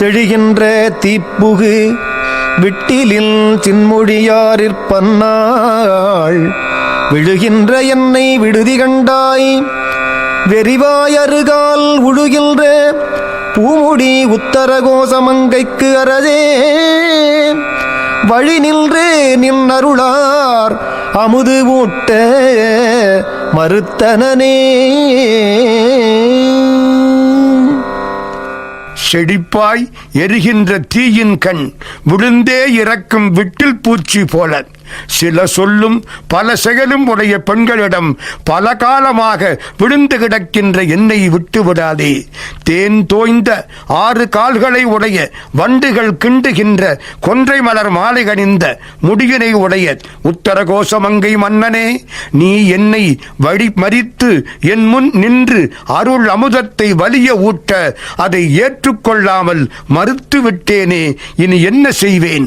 செழிகின்ற தீப்புகு விட்டிலில் சின்மொழியாரிற்பன்னாள் விழுகின்ற என்னை விடுதி கண்டாய் வெறிவாயருகால் உழுகின்ற பூமுடி உத்தரகோசமங்கைக்கு அறதே வழி நின்று நின் அருளார் அமுது ஊட்ட மறுத்தனனே. செழிப்பாய் எரிகின்ற தீயின் கண் விழுந்தே இறக்கும் விட்டில் பூச்சி போல. சில சொல்லும் பல செயலும் உடைய பெண்களிடம் பல காலமாக விழுந்து கிடக்கின்ற என்னை விட்டு விடாதே. தேன் தோய்ந்த ஆறு கால்களை உடைய வண்டுகள் கிண்டுகின்ற கொன்றை மலர் மாலை கணிந்த முடியினை உடைய உத்தரகோசமங்கை மன்னனே நீ என்னை வழி மறித்து என் முன் நின்று அருள் அமுதத்தை வலிய ஊட்ட அதை ஏற்றுக்கொள்ளாமல் மறுத்து விட்டேனே இனி என்ன செய்வேன்?